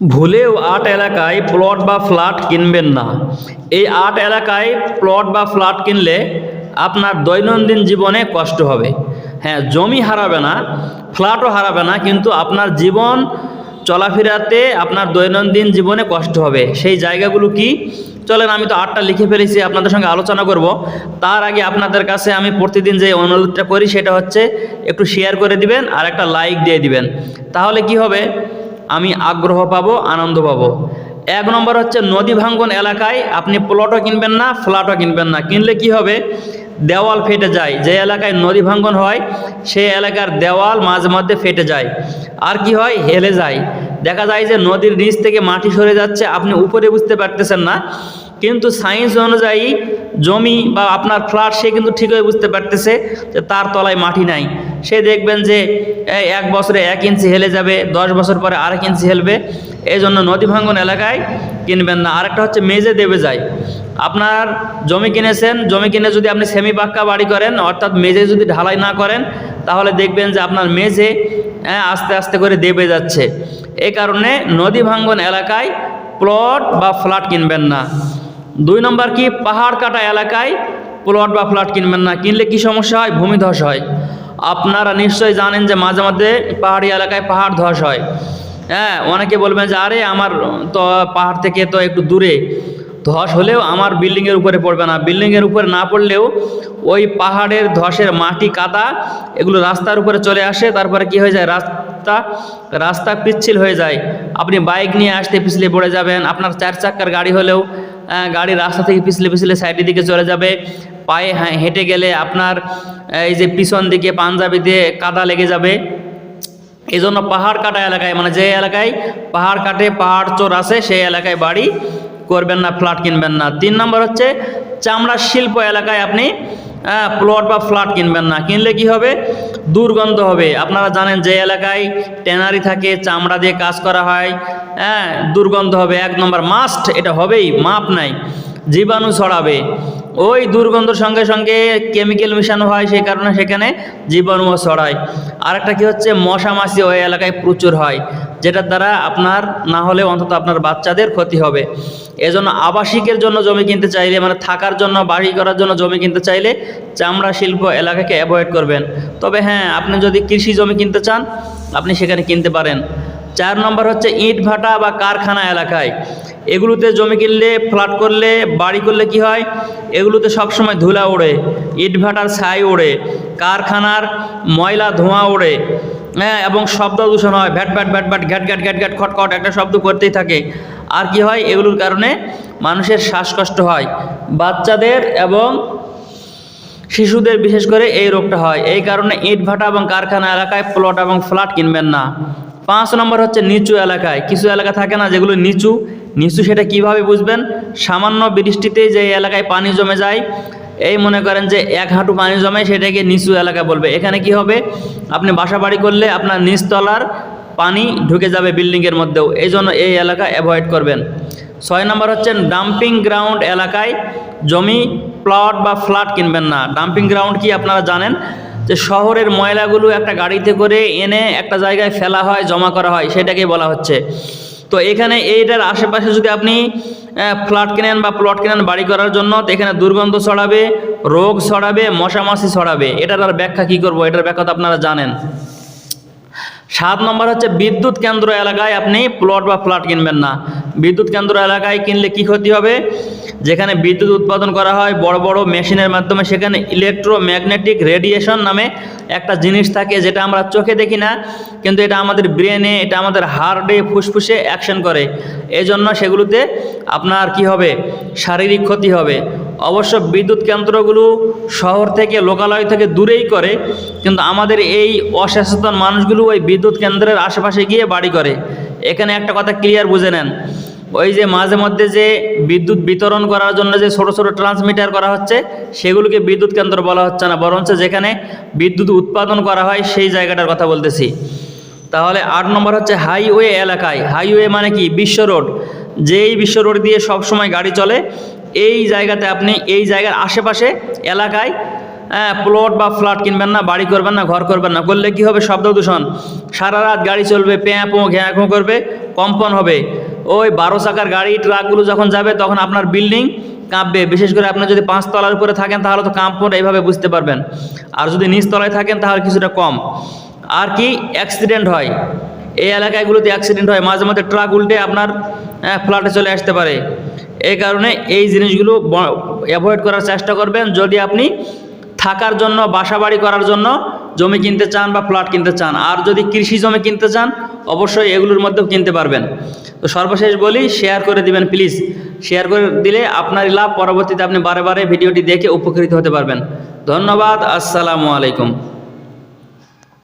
ভুলেও আট এলাকায় প্লট বা ফ্ল্যাট কিনবেন না। এই আট এলাকায় প্লট বা ফ্ল্যাট কিনলে আপনার দৈনন্দিন জীবনে কষ্ট হবে। হ্যাঁ জমি হারাবে না, ফ্ল্যাটও হারাবে না, কিন্তু আপনার জীবন চলাফেরাতে আপনার দৈনন্দিন জীবনে কষ্ট হবে। সেই জায়গাগুলো কি? চলেন, আমি তো আটটা লিখে ফেলেছি, আপনাদের সঙ্গে আলোচনা করব। তার আগে আপনাদের কাছে আমি প্রতিদিন যে অনুরোধটা করি, সেটা হচ্ছে একটু শেয়ার করে দিবেন আর একটা লাইক দিয়ে দিবেন। তাহলে কি হবে? আমি আগ্রহ পাবো, আনন্দ পাবো। এক নম্বর হচ্ছে নদী ভাঙ্গন এলাকায় আপনি প্লটও কিনবেন না ফ্ল্যাটও কিনবেন না। কিনলে কি হবে? দেওয়াল ফেটে যায়। যে এলাকায় নদী ভাঙ্গন হয় সেই এলাকার দেওয়াল মাঝে মধ্যে ফেটে যায়। আর কি হয়? হেলে যায়। দেখা যায় যে নদীর নিচ থেকে মাটি সরে যাচ্ছে আপনি উপরে বুঝতে পারতেছেন না। কিন্তু সায়েন্স অনুযায়ী জমি বা আপনার ফ্ল্যাট সে কিন্তু ঠিকই বুঝতে পারতেছে যে তার তলায় মাটি নাই। সে দেখবেন যে এক বছরে এক ইঞ্চি হেলে যাবে দশ বছর পরে আরেক ইঞ্চি হেলবে। এই জন্য নদী ভাঙ্গন এলাকায় কিনবেন না। আরেকটা হচ্ছে মেজে দেবে যায়। আপনার জমি কিনেছেন জমি কিনে যদি আপনি সেমি পাক্কা বাড়ি করেন অর্থাৎ মেজে যদি ঢালাই না করেন তাহলে দেখবেন যে আপনার মেঝে হ্যাঁ, আস্তে আস্তে করে দেবে যাচ্ছে। এই কারণে নদী ভাঙ্গন এলাকায় প্লট বা ফ্ল্যাট কিনবেন না। দুই নম্বর কি? পাহাড় কাটা এলাকায় প্লট বা ফ্ল্যাট কিনবেন না। কিনলে কি সমস্যা হয়? ভূমিধস হয়। আপনারা নিশ্চয়ই জানেন যে মাঝে মাঝে পাহাড়ি এলাকায় পাহাড় ধস হয়। হ্যাঁ অনেকে বলবেন যে, আরে, আমার তো পাহাড় থেকে তো একটু দূরে। ধস হলেও আমার বিল্ডিংয়ের উপরে পড়বে না। বিল্ডিংয়ের উপরে না পড়লেও ওই পাহাড়ের ধসের মাটি কাদা এগুলো রাস্তার উপরে চলে আসে। তারপরে কি হয়ে যায়? রাস্তা রাস্তা রাস্তা পিচ্ছিল হয়ে যায়। আপনি বাইক নিয়ে আসতে পিছলে পড়ে যাবেন আপনার চার চাক্কার গাড়ি হলেও গাড়ি রাস্তা থেকে পিছলে পিছলে সাইডের দিকে চলে যাবে। পায়ে হ্যাঁ, হেঁটে গেলে আপনার এই যে পিছন দিকে পাঞ্জাবি দিয়ে কাদা লেগে যাবে। এই জন্য পাহাড় কাটা এলাকায় মানে যে এলাকায় পাহাড় কাটে পাহাড় চোর আছে সেই এলাকায় বাড়ি করবেন না ফ্ল্যাট কিনবেন না। তিন নম্বর হচ্ছে চামড়া শিল্প এলাকায় আপনি প্লট বা ফ্ল্যাট কিনবেন না। কিনলে কি হবে? দুর্গন্ধ হবে। আপনারা জানেন যে এলাকায় ট্যানারি থাকে, চামড়া দিয়ে কাজ করা হয়। হ্যাঁ দুর্গন্ধ হবে। এক নম্বর মাস্ট এটা হবেই, মাপ নাই। জীবাণু ছড়াবে। ওই দুর্গন্ধর সঙ্গে সঙ্গে কেমিক্যাল মেশানো হয়, সেই কারণে সেখানে জীবাণুও ছড়ায়। আরেকটা কি হচ্ছে মশা মাছি ওই এলাকায় প্রচুর হয়, যেটার দ্বারা আপনার না হলে অন্তত আপনার বাচ্চাদের ক্ষতি হবে। এজন্য আবাসিকের জন্য জমি কিনতে চাইলে মানে থাকার জন্য, বাড়ি করার জন্য জমি কিনতে চাইলে চামড়া শিল্প এলাকাকে অ্যাভয়েড করবেন। তবে হ্যাঁ আপনি যদি কৃষি জমি কিনতে চান, আপনি সেখানে কিনতে পারেন। চার নম্বর হচ্ছে ইট ভাটা বা কারখানা এলাকায়। এগুলোতে জমি কিনলে ফ্ল্যাট করলে, বাড়ি করলে কি হয়? এগুলোতে সবসময় ধুলা ওড়ে, ইট ভাটার ছাই ওড়ে, কারখানার ময়লা ধোঁয়া ওড়ে হ্যাঁ এবং শব্দ দূষণ হয়। ভ্যাট ভ্যাট ভ্যাট ভ্যাট, ঘ্যাট ঘ্যাট ঘ্যাট ঘ্যাট খটখট একটা শব্দ করতেই থাকে। আর কি হয়? এগুলোর কারণে মানুষের শ্বাসকষ্ট হয়। বাচ্চাদের এবং শিশুদের বিশেষ করে এই রোগটা হয়। এই কারণে ইট ভাটা এবং কারখানা এলাকায় প্লট এবং ফ্ল্যাট কিনবেন না। পাঁচ নম্বর হচ্ছে নিচু এলাকায়। কিছু এলাকা থাকে না যেগুলো নিচু। নিচু সেটা কীভাবে বুঝবেন? সামান্য বৃষ্টিতে যে এলাকায় পানি জমে যায়, এই মনে করেন যে এক হাঁটু পানি জমে সেটাকে নিচু এলাকা বলবে। এখানে কি হবে? আপনি বাসা বাড়ি করলে আপনার নিচতলার পানি ঢুকে যাবে বিল্ডিংয়ের মধ্যেও। এই জন্য এই এলাকা অ্যাভয়েড করবেন। ছয় নম্বর হচ্ছে ডাম্পিং গ্রাউন্ড এলাকায় জমি প্লট বা ফ্ল্যাট কিনবেন না। ডাম্পিং গ্রাউন্ড কি আপনারা জানেন? যে শহরের ময়লাগুলো একটা গাড়িতে করে এনে একটা জায়গায় ফেলা হয়, জমা করা হয়, সেটাকেই বলা হচ্ছে। তো এখানে এইটার আশেপাশে যদি আপনি ফ্ল্যাট কেনেন বা প্লট কেনেন বাড়ি করার জন্য, তো এখানে দুর্গন্ধ ছড়াবে, রোগ ছড়াবে, মশামাছি ছড়াবে। এটার আর ব্যাখ্যা কী করব? এটার ব্যাখ্যা তো আপনারা জানেন। সাত নম্বর হচ্ছে বিদ্যুৎ কেন্দ্র এলাকায় আপনি প্লট বা ফ্ল্যাট কিনবেন না। বিদ্যুৎ কেন্দ্র এলাকায় কিনলে কি ক্ষতি হবে? যেখানে বিদ্যুৎ উৎপাদন করা হয়, বড় বড় মেশিনের মাধ্যমে। সেখানে ইলেকট্রোম্যাগনেটিক রেডিয়েশন নামে একটা জিনিস থাকে যেটা আমরা চোখে দেখি না, কিন্তু এটা আমাদের ব্রেনে এটা আমাদের হার্টে ফুসফুসে অ্যাকশন করে। এই জন্য সেগুলোতে আপনার কি হবে? শারীরিক ক্ষতি হবে। অবশ্য বিদ্যুৎ কেন্দ্রগুলো শহর থেকে, লোকালয় থেকে দূরেই করে, কিন্তু আমাদের এই অসচেতন মানুষগুলো ওই বিদ্যুৎ কেন্দ্রের আশেপাশে গিয়ে বাড়ি করে। এখানে একটা কথা ক্লিয়ার বুঝে নেন। ওই যে মাঝে মধ্যে যে বিদ্যুৎ বিতরণ করার জন্য যে ছোট ছোট ট্রান্সমিটার করা হচ্ছে, সেগুলোকে বিদ্যুৎ কেন্দ্র বলা হচ্ছে না, বরঞ্চ যেখানে বিদ্যুৎ উৎপাদন করা হয় সেই জায়গাটার কথা বলতেছি। তাহলে আট নম্বর হচ্ছে হাইওয়ে এলাকায়। হাইওয়ে মানে কি? বিশ্ব রোড। যেই বিশ্ব রোড দিয়ে সব সময় গাড়ি চলে, এই জায়গাতে আপনি এই জায়গার আশেপাশে এলাকায় হ্যাঁ প্লট বা ফ্ল্যাট কিনবেন না, বাড়ি করবেন না, ঘর করবেন না। করলে কি হবে? শব্দ দূষণ। সারা রাত গাড়ি চলবে প্যাঁ পো ঘ্যাঁ করবে, কম্পন হবে। ওই বারো চাকার গাড়ি, ট্রাকগুলো যখন যাবে, তখন আপনার বিল্ডিং কাঁপবে। বিশেষ করে আপনার যদি পাঁচতলার উপরে থাকেন, তাহলে তো কাঁপন এইভাবে বুঝতে পারবেন। আর যদি নিচতলায় থাকেন, তাহলে কিছুটা কম। আর কি অ্যাক্সিডেন্ট হয়? এই এলাকাগুলোতে অ্যাক্সিডেন্ট হয়। মাঝে মাঝে ট্রাক উল্টে আপনার ফ্ল্যাটে চলে আসতে পারে। এই কারণে এই জিনিসগুলো অ্যাভয়েড করার চেষ্টা করবেন। যদি আপনি থাকার জন্য বাসা বাড়ি করার জন্য জমি কিনতে চান বা ফ্ল্যাট কিনতে চান, আর যদি কৃষি জমি কিনতে চান অবশ্যই এগুলোর মধ্যেও কিনতে পারবেন। তো সর্বশেষ বলি শেয়ার করে দিবেন প্লিজ শেয়ার করে দিলে আপনারই লাভ, পরবর্তীতে আপনি বারে বারে ভিডিওটি দেখে উপকৃত হতে পারবেন। ধন্যবাদ, আসসালামু আলাইকুম।